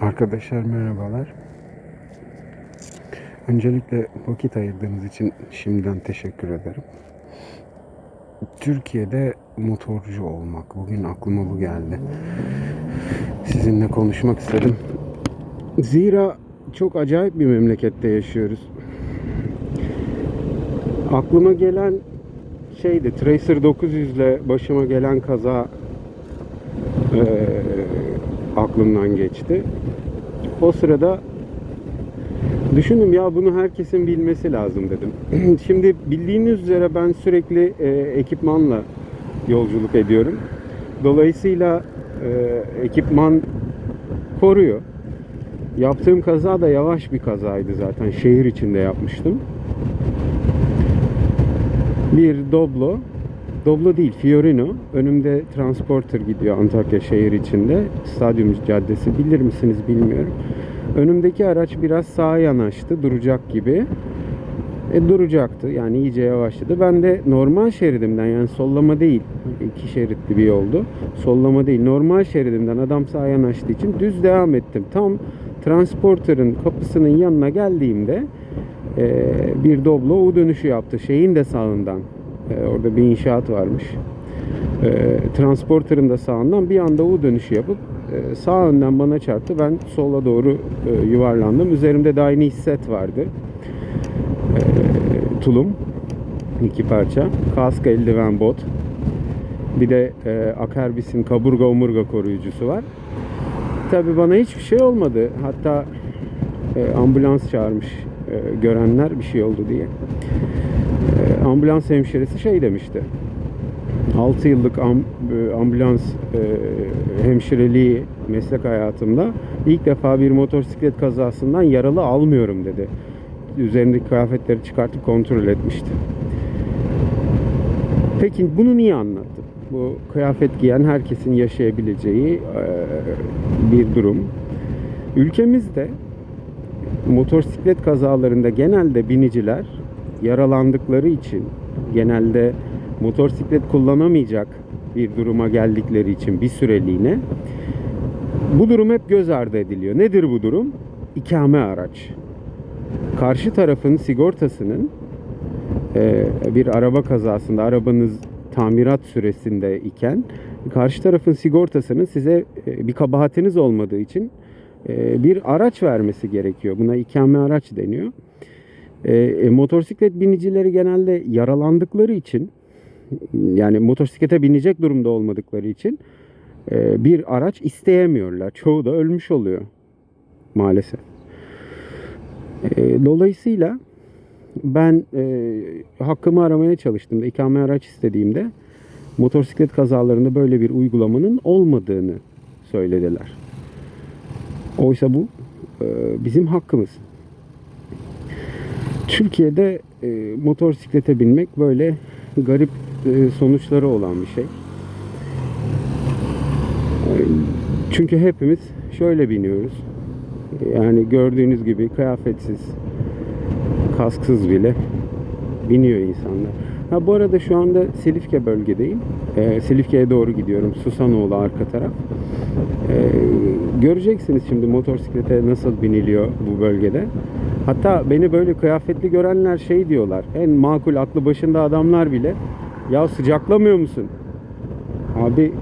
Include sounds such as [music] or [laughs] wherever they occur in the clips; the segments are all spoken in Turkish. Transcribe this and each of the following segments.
Arkadaşlar merhabalar. Öncelikle vakit ayırdığınız için şimdiden teşekkür ederim. Türkiye'de motorcu olmak. Bugün aklıma bu geldi. Sizinle konuşmak istedim. Zira çok acayip bir memlekette yaşıyoruz. Aklıma gelen şeydi Tracer 900 ile başıma gelen kaza eee, aklımdan geçti. O sırada düşündüm ya bunu herkesin bilmesi lazım dedim. [clears throat] Şimdi bildiğiniz üzere ben sürekli e, ekipmanla yolculuk ediyorum. Dolayısıyla e, ekipman koruyor. Yaptığım kaza da yavaş bir kazaydı zaten. Şehir içinde yapmıştım. Bir Doblo. Doblo değil, Fiorino. Önümde Transporter gidiyor Antakya şehir içinde. Stadyum Caddesi bilir misiniz bilmiyorum. Önümdeki araç biraz sağa yanaştı, duracak gibi. E, duracaktı yani iyice yavaşladı. Ben de normal şeridimden yani sollama değil. iki şeritli bir yoldu. Sollama değil. Normal şeridimden adam sağa yanaştığı için düz devam ettim. Tam Transporter'ın kapısının yanına geldiğimde e, bir Doblo U dönüşü yaptı. Şeyin de sağından. E, orada bir inşaat varmış. E, transporterın da sağından bir anda U dönüşü yapıp e, sağ önden bana çarptı. Ben sola doğru e, yuvarlandım. Üzerimde de aynı hisset vardı. E, tulum. iki parça. Kask, eldiven, bot. Bir de e, Akerbis'in kaburga omurga koruyucusu var. Tabii bana hiçbir şey olmadı. Hatta e, ambulans çağırmış e, görenler bir şey oldu diye. Ambulans hemşiresi şey demişti. 6 yıllık e, ambulans e, hemşireliği meslek hayatımda ilk defa bir motosiklet kazasından yaralı almıyorum dedi. Üzerindeki kıyafetleri çıkartıp kontrol etmişti. Peki bunu niye anlattım? Bu kıyafet giyen herkesin yaşayabileceği e, bir durum. Ülkemizde motosiklet kazalarında genelde biniciler yaralandıkları için genelde motosiklet kullanamayacak bir duruma geldikleri için bir süreliğine bu durum hep göz ardı ediliyor. Nedir bu durum? İkame araç. Karşı tarafın sigortasının e, bir araba kazasında arabanız tamirat süresinde iken karşı tarafın sigortasının size e, bir kabahatiniz olmadığı için e, bir araç vermesi gerekiyor. Buna ikame araç deniyor. E, e, motosiklet binicileri genelde yaralandıkları için yani motosiklete binecek durumda olmadıkları için e, bir araç isteyemiyorlar. Çoğu da ölmüş oluyor maalesef. E, dolayısıyla ben e, hakkımı aramaya çalıştığımda, ikame araç istediğimde motosiklet kazalarında böyle bir uygulamanın olmadığını söylediler. Oysa bu e, bizim hakkımız. Türkiye'de e, motosiklete binmek böyle garip e, sonuçları olan bir şey. Çünkü hepimiz şöyle biniyoruz. Yani gördüğünüz gibi kıyafetsiz, kasksız bile biniyor insanlar. Ha bu arada şu anda Silifke bölgedeyim. Ee, Silifke'ye doğru gidiyorum. Susanoğlu arka taraf. Ee, göreceksiniz şimdi motosiklete nasıl biniliyor bu bölgede. Hatta beni böyle kıyafetli görenler şey diyorlar. En makul aklı başında adamlar bile ya sıcaklamıyor musun? Abi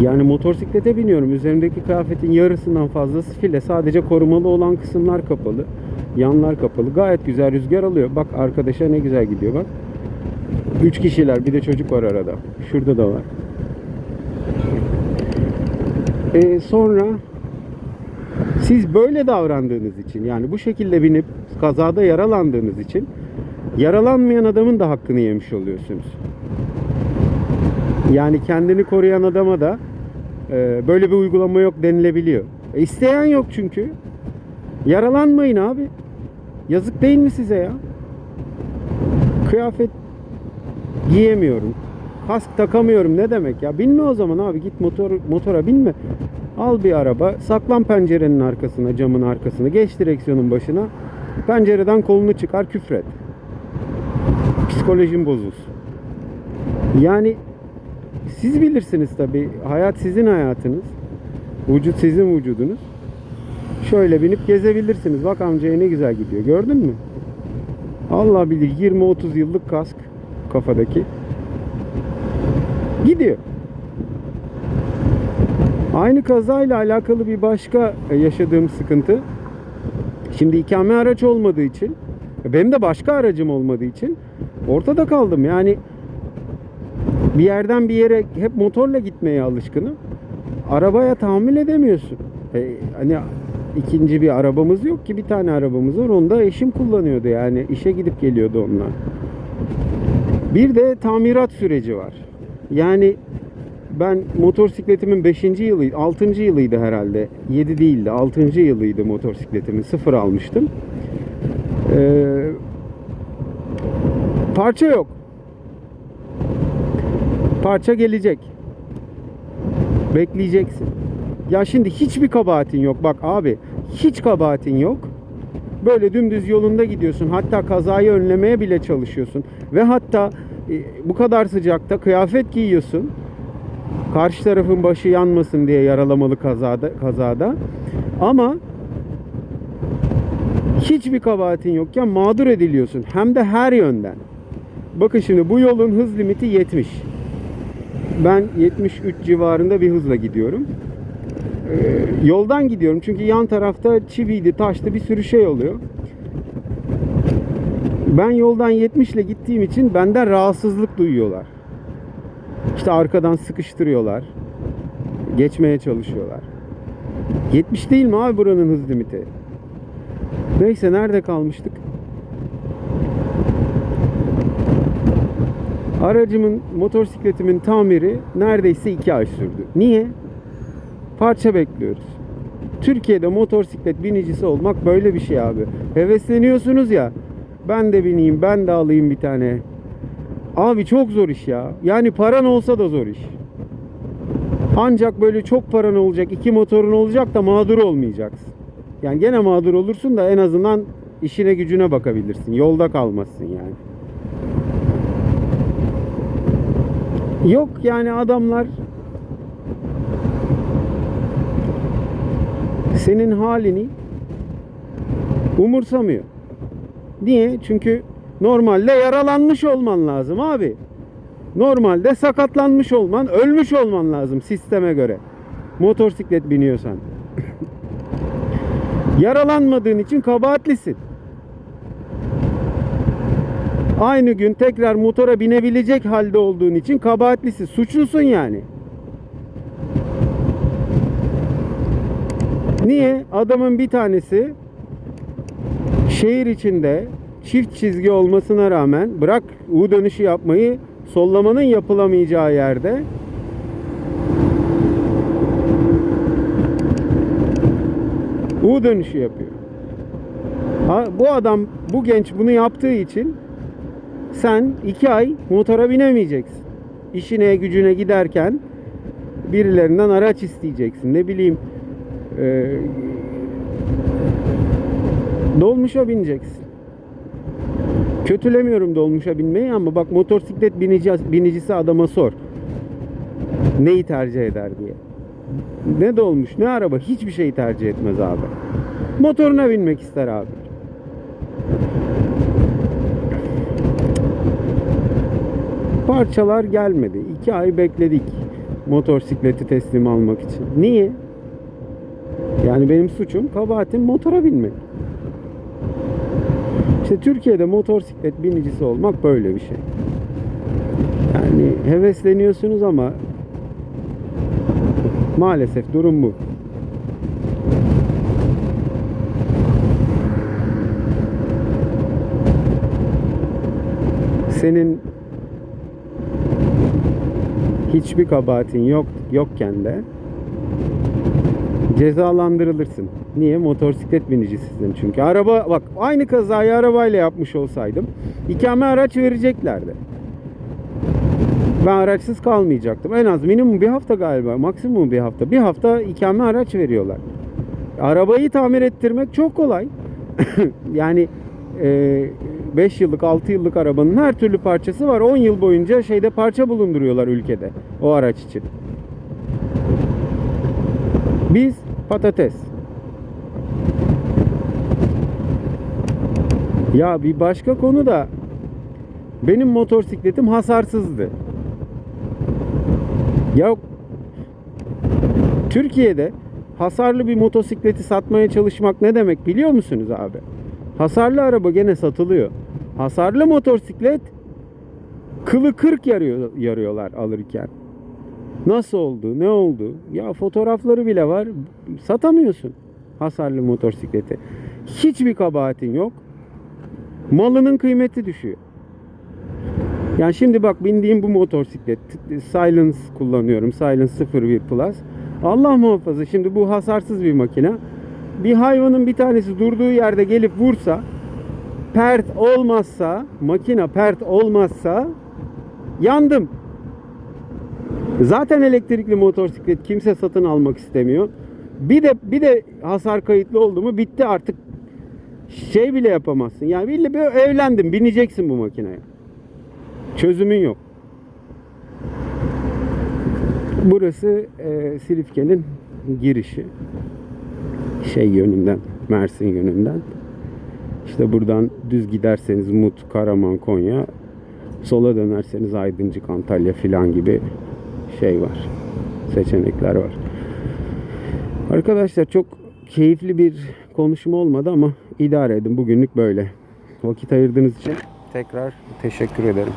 yani motosiklete biniyorum. Üzerimdeki kıyafetin yarısından fazlası file. Sadece korumalı olan kısımlar kapalı. Yanlar kapalı. Gayet güzel rüzgar alıyor. Bak arkadaşa ne güzel gidiyor bak. Üç kişiler bir de çocuk var arada. Şurada da var. Ee, sonra siz böyle davrandığınız için yani bu şekilde binip kazada yaralandığınız için yaralanmayan adamın da hakkını yemiş oluyorsunuz. Yani kendini koruyan adama da e, böyle bir uygulama yok denilebiliyor. E, isteyen yok çünkü. Yaralanmayın abi. Yazık değil mi size ya? Kıyafet giyemiyorum. Kask takamıyorum ne demek ya? Binme o zaman abi git motor motora binme. Al bir araba, saklan pencerenin arkasına, camın arkasına, geç direksiyonun başına. Pencereden kolunu çıkar, küfret. Psikolojin bozulsun. Yani siz bilirsiniz tabii. Hayat sizin hayatınız. Vücut sizin vücudunuz. Şöyle binip gezebilirsiniz. Bak amcaya ne güzel gidiyor. Gördün mü? Allah bilir 20-30 yıllık kask kafadaki. Gidiyor. Aynı kazayla alakalı bir başka e, yaşadığım sıkıntı. Şimdi ikame araç olmadığı için benim de başka aracım olmadığı için ortada kaldım. Yani bir yerden bir yere hep motorla gitmeye alışkınım. Arabaya tahammül edemiyorsun. E, hani ikinci bir arabamız yok ki bir tane arabamız var. Onu da eşim kullanıyordu yani işe gidip geliyordu onunla. Bir de tamirat süreci var. Yani ben motosikletimin 5. yılı, 6. yılıydı herhalde. 7 değildi, 6. yılıydı motosikletimin. Sıfır almıştım. Ee, parça yok. Parça gelecek. Bekleyeceksin. Ya şimdi hiçbir kabahatin yok. Bak abi hiç kabahatin yok. Böyle dümdüz yolunda gidiyorsun. Hatta kazayı önlemeye bile çalışıyorsun. Ve hatta bu kadar sıcakta kıyafet giyiyorsun. Karşı tarafın başı yanmasın diye yaralamalı kazada kazada. Ama hiçbir kabahatin yokken mağdur ediliyorsun. Hem de her yönden. Bakın şimdi bu yolun hız limiti 70. Ben 73 civarında bir hızla gidiyorum. Ee, yoldan gidiyorum çünkü yan tarafta çiviydi, taştı bir sürü şey oluyor. Ben yoldan 70 ile gittiğim için benden rahatsızlık duyuyorlar. İşte arkadan sıkıştırıyorlar. Geçmeye çalışıyorlar. 70 değil mi abi buranın hız limiti? Neyse nerede kalmıştık? Aracımın, motosikletimin tamiri neredeyse 2 ay sürdü. Niye? Parça bekliyoruz. Türkiye'de motosiklet binicisi olmak böyle bir şey abi. Hevesleniyorsunuz ya. Ben de bineyim, ben de alayım bir tane. Abi çok zor iş ya. Yani paran olsa da zor iş. Ancak böyle çok paran olacak, iki motorun olacak da mağdur olmayacaksın. Yani gene mağdur olursun da en azından işine gücüne bakabilirsin. Yolda kalmazsın yani. Yok yani adamlar senin halini umursamıyor. Niye? Çünkü normalde yaralanmış olman lazım abi. Normalde sakatlanmış olman, ölmüş olman lazım sisteme göre. Motosiklet biniyorsan. [laughs] Yaralanmadığın için kabahatlisin. Aynı gün tekrar motora binebilecek halde olduğun için kabahatlisin. Suçlusun yani. Niye? Adamın bir tanesi şehir içinde çift çizgi olmasına rağmen bırak U dönüşü yapmayı sollamanın yapılamayacağı yerde U dönüşü yapıyor. Ha, bu adam, bu genç bunu yaptığı için sen iki ay motora binemeyeceksin. İşine gücüne giderken birilerinden araç isteyeceksin. Ne bileyim e, dolmuşa bineceksin. Kötülemiyorum dolmuşa binmeyi ama bak motosiklet binici, binicisi adama sor. Neyi tercih eder diye. Ne dolmuş ne araba hiçbir şeyi tercih etmez abi. Motoruna binmek ister abi. Parçalar gelmedi. İki ay bekledik motosikleti teslim almak için. Niye? Yani benim suçum, kabahatim motora binmek. İşte Türkiye'de motosiklet binicisi olmak böyle bir şey. Yani hevesleniyorsunuz ama maalesef durum bu. Senin hiçbir kabahatin yok yokken de cezalandırılırsın. Niye? Motosiklet binicisisin çünkü. Araba bak aynı kazayı arabayla yapmış olsaydım ikame araç vereceklerdi. Ben araçsız kalmayacaktım. En az minimum bir hafta galiba. Maksimum bir hafta. Bir hafta ikame araç veriyorlar. Arabayı tamir ettirmek çok kolay. [laughs] yani 5 yıllık 6 yıllık arabanın her türlü parçası var. 10 yıl boyunca şeyde parça bulunduruyorlar ülkede o araç için. Biz patates. Ya bir başka konu da benim motosikletim hasarsızdı. Ya Türkiye'de hasarlı bir motosikleti satmaya çalışmak ne demek biliyor musunuz abi? Hasarlı araba gene satılıyor. Hasarlı motosiklet kılı kırk yarıyor, yarıyorlar alırken. Nasıl oldu? Ne oldu? Ya fotoğrafları bile var. Satamıyorsun hasarlı motosikleti. Hiçbir kabahatin yok. Malının kıymeti düşüyor. Yani şimdi bak bindiğim bu motosiklet Silence kullanıyorum. Silence 01 Plus. Allah muhafaza şimdi bu hasarsız bir makine. Bir hayvanın bir tanesi durduğu yerde gelip vursa pert olmazsa makine pert olmazsa yandım. Zaten elektrikli motosiklet kimse satın almak istemiyor. Bir de bir de hasar kayıtlı oldu mu bitti artık. Şey bile yapamazsın. Yani bile bir evlendim bineceksin bu makineye. Çözümün yok. Burası e, Silifke'nin girişi. Şey yönünden, Mersin yönünden. İşte buradan düz giderseniz Mut, Karaman, Konya. Sola dönerseniz Aydıncık, Antalya filan gibi şey var. Seçenekler var. Arkadaşlar çok keyifli bir konuşma olmadı ama idare edin. Bugünlük böyle. Vakit ayırdığınız için tekrar teşekkür ederim.